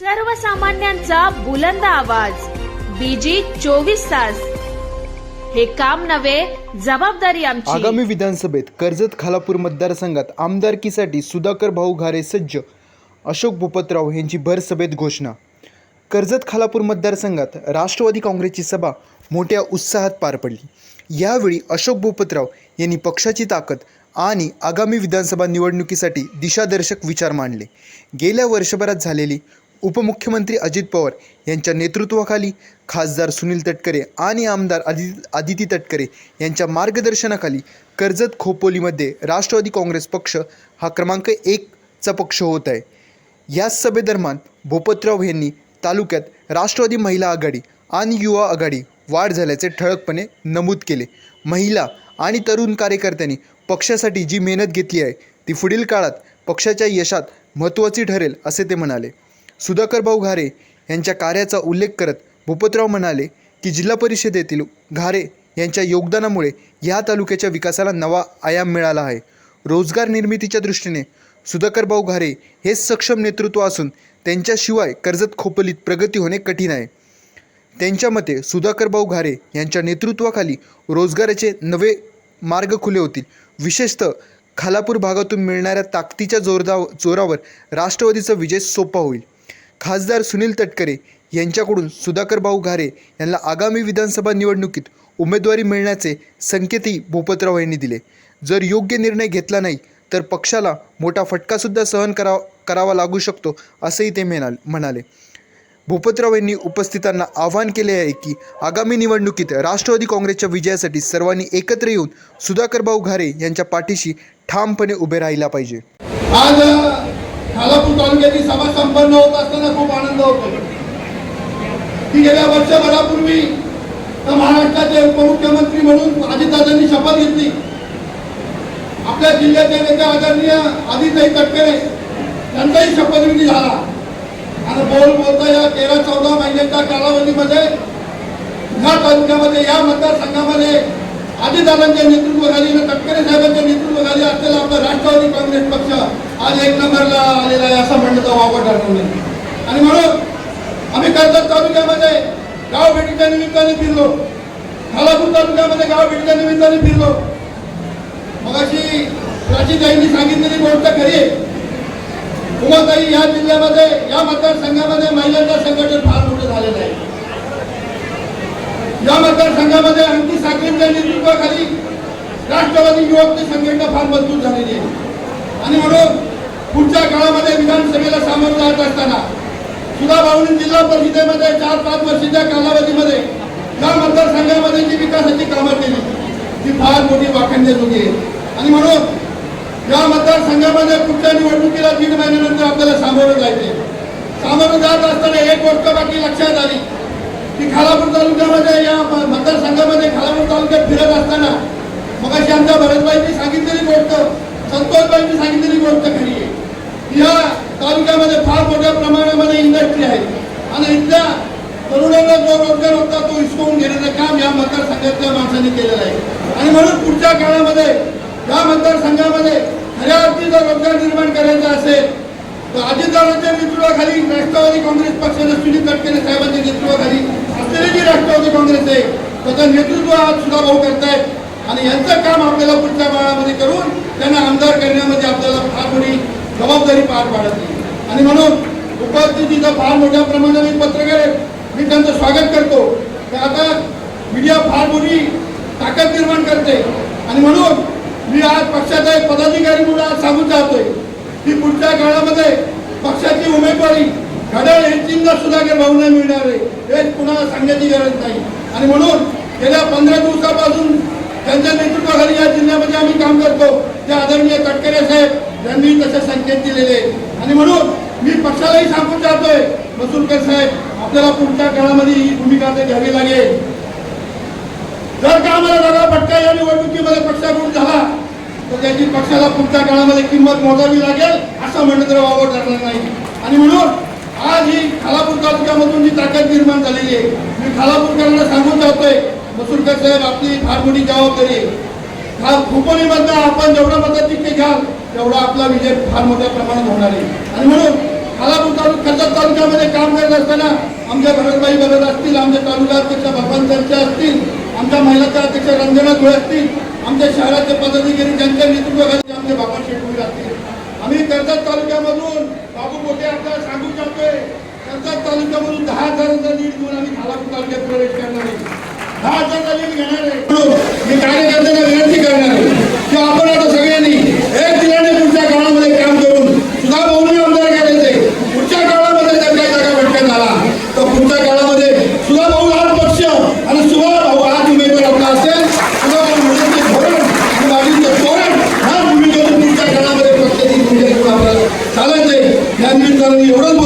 सर्वसामान्यांचा बुलंद आवाज. बीजी चोवीस तास. हे काम नव्हे जबाबदारी आमची. आगामी विधानसभेत कर्जत खालापूर मतदारसंघात आमदारकीसाठी सुधाकर भाऊ घारे सज्ज अशोक भूपतराव यांची भरसभेत घोषणा. कर्जत खालापूर मतदारसंघात राष्ट्रवादी काँग्रेसची सभा मोठ्या उत्साहात पार पडली. यावेळी अशोक भूपतराव यांनी पक्षाची ताकद आणि आगामी विधानसभा निवडणुकीसाठी दिशादर्शक विचार मांडले. गेल्या वर्षभरात झालेली उपमुख्यमंत्री अजित पवार यांच्या नेतृत्वाखाली खासदार सुनील तटकरे आणि आमदार आदि आदिती तटकरे यांच्या मार्गदर्शनाखाली कर्जत खोपोलीमध्ये राष्ट्रवादी काँग्रेस पक्ष हा क्रमांक एकचा पक्ष होत आहे. याच सभेदरम्यान भूपतराव यांनी तालुक्यात राष्ट्रवादी महिला आघाडी आणि युवा आघाडी वाढ झाल्याचे ठळकपणे नमूद केले. महिला आणि तरुण कार्यकर्त्यांनी पक्षासाठी जी मेहनत घेतली आहे ती पुढील काळात पक्षाच्या यशात महत्त्वाची ठरेल असे ते म्हणाले. सुधाकर भाऊ घारे यांच्या कार्याचा उल्लेख करत भूपतराव म्हणाले की जिल्हा परिषदेतील घारे यांच्या योगदानामुळे या तालुक्याच्या विकासाला नवा आयाम मिळाला आहे. रोजगार निर्मितीच्या दृष्टीने सुधाकर भाऊ घारे हे सक्षम नेतृत्व असून त्यांच्याशिवाय कर्जत खोपलीत प्रगती होणे कठीण आहे. त्यांच्या मते सुधाकर भाऊ घारे यांच्या नेतृत्वाखाली रोजगाराचे नवे मार्ग खुले होतील. विशेषतः खालापूर भागातून मिळणाऱ्या ताकदीच्या जोरदा जोरावर राष्ट्रवादीचा विजय सोपा होईल. खासदार सुनील तटकरे यांच्याकडून सुधाकर भाऊ घारे यांना आगामी विधानसभा निवडणुकीत उमेदवारी मिळण्याचे संकेतही भूपतराव यांनी दिले. जर योग्य निर्णय घेतला नाही तर पक्षाला मोठा फटकासुद्धा सहन करा करावा लागू शकतो असंही ते म्हणाल म्हणाले. भूपतराव यांनी उपस्थितांना आवाहन केले आहे की आगामी निवडणुकीत राष्ट्रवादी काँग्रेसच्या विजयासाठी सर्वांनी एकत्र येऊन सुधाकर भाऊ घारे यांच्या पाठीशी ठामपणे उभे राहिला पाहिजे. आज खालापूर तालुक्याची सभा संपन्न होत असताना खूप आनंद होतो. की गेल्या वर्षभरापूर्वी तर महाराष्ट्राचे उपमुख्यमंत्री म्हणून अजितदादांनी शपथ घेतली. आपल्या जिल्ह्याचे नेते आदरणीय आदित्य तटकरे त्यांचाही शपथविधी झाला. आणि बोल बोलता या तेरा चौदा महिन्यांच्या कालावधीमध्ये ह्या तालुक्यामध्ये या मतदारसंघामध्ये आदिदादांच्या नेतृत्वाखाली आणि तटकरे साहेबांच्या नेतृत्व असलेला आपला राष्ट्रवादी काँग्रेस पक्ष आज एक नंबरला आलेला आहे असं म्हणलं तर वावड ठरवून आणि म्हणून आम्ही कर्जत तालुक्यामध्ये गाव भेटीच्या निमित्ताने फिरलो. खालापूर तालुक्यामध्ये गाव भेटीच्या निमित्ताने फिरलो. मग अशी प्राचीताईंनी सांगितलेली गोष्ट खरी आहे. उमाताई या जिल्ह्यामध्ये या मतदारसंघामध्ये महिलांचं संघटन फार मोठं झालेलं आहे. या मतदारसंघामध्ये अंकी साखरेंच्या नेतृत्वाखाली राष्ट्रवादी युवक संघटना फार मजबूत झालेली आहे. आणि म्हणून पुढच्या काळामध्ये विधानसभेला सामोरं जात असताना सुधा भाऊनी जिल्हा परिषदेमध्ये चार पाच वर्षाच्या कालावधीमध्ये या मतदारसंघामध्ये जी विकासाची कामं केली ती फार मोठी वाखाणण्याजोगी आहे. आणि म्हणून या मतदारसंघामध्ये पुढच्या निवडणुकीला दीड महिन्यानंतर आपल्याला सामोरं जायचे सामोरं जात असताना एक गोष्ट बाकी लक्षात आली की खालापूर तालुक्यामध्ये या म- मतदारसंघामध्ये खालापूर तालुक्यात फिरत असताना मग अशी आमच्या भरतबाईंनी सांगितलेली गोष्ट संतोषबाईंनी सांगितलेली गोष्ट खरी आहे. या तालुक्यामध्ये फार मोठ्या प्रमाणामध्ये इंडस्ट्री आहे. आणि इथल्या तरुणांना जो रोजगार होता तो हिसकवून घेण्याचं काम या मतदारसंघातल्या माणसांनी केलेलं आहे. आणि म्हणून पुढच्या काळामध्ये या मतदारसंघामध्ये खऱ्या अर्थी जर रोजगार निर्माण करायचा असेल तर अजितदादांच्या नेतृत्वाखाली राष्ट्रवादी काँग्रेस पक्षाने सुनील तटकरे साहेबांच्या नेतृत्वाखाली असलेली जी राष्ट्रवादी काँग्रेस आहे त्याचं नेतृत्व आज सुद्धा भाऊ करतायत. आणि यांचं काम आपल्याला पुढच्या काळामध्ये करून त्यांना आमदार करण्यामध्ये आपल्याला फार मोठी जबाबदारी पार पाडत नाही. आणि म्हणून उपस्थितीचं फार मोठ्या प्रमाणात पत्रकार मी त्यांचं स्वागत करतो. आता मीडिया फार मोठी ताकद निर्माण करते. आणि म्हणून मी आज पक्षाचा एक पदाधिकारी म्हणून आज सांगून जातोय की पुढच्या काळामध्ये पक्षाची उमेदवारी घड्याळ यांचींना सुधाकर भाऊना मिळणार आहे. हे कुणाला सांगण्याची गरज नाही. आणि म्हणून गेल्या पंधरा दिवसापासून त्यांच्या नेतृत्वाखाली या जिल्ह्यामध्ये आम्ही काम करतो. ते आदरणीय तटकरे साहेब यांनी तसे संकेत दिलेले. आणि म्हणून मी पक्षालाही सांगून जातोय मसूरकर साहेब आपल्याला पुढच्या काळामध्ये ही भूमिका घ्यावी लागेल. जर का आम्हाला दादा पटका या निवडणुकीमध्ये पक्षाकडून झाला तर त्याची पक्षाला पुढच्या काळामध्ये किंमत मोजावी लागेल असं म्हणलं तर वावर ठरणार नाही. आणि म्हणून आज ही खालापूर तालुक्यामधून जी ताकद निर्माण झालेली आहे मी खालापूरकरांना सांगून जातोय निंबाळकर साहेब आपली फार मोठी जबाबदारी हा खुपणीमधनं आपण जेवढा मदत घ्याल तेवढा आपला विजय फार मोठ्या प्रमाणात होणार आहे. आणि म्हणून खालापूर तालुका कर्जत तालुक्यामध्ये काम करत असताना आमच्या भरतबाई भरत असतील आमच्या तालुका अध्यक्ष भगवान सरच्या असतील आमच्या महिलाच्या अध्यक्ष रंजना धुळे असतील आमच्या शहराचे पदाधिकारी ज्यांच्या नेतृत्वाखाली आमचे बाबा शेटपुरी असतील. आम्ही कर्जत तालुक्यामधून बाबू मोठे आपल्याला सांगू शकतोय कर्जत तालुक्यामधून दहा हजारांचा नीट घेऊन आम्ही खालापूर तालुक्यात प्रवेश करणार आहे. हा हजाराचा लीड घेणार आहे. मी कार्यकर्त्यांना विनंती करणार आहे की आपण आता सगळ्यांनी एक दिलाने पुढच्या काळामध्ये काम करून सुद्धा भाऊनी आमदार करायचे. पुढच्या काळामध्ये जर काही जागा भटका झाला तर पुढच्या काळामध्ये सुद्धा भाऊ हाच पक्ष आणि सुभा भाऊ हाच उमेदवार आपला असेल सुद्धा भाऊ धोरण आणि बाजूचं धोरण ह्या भूमिकेतून पुढच्या काळामध्ये पक्षाची आपल्याला या एवढंच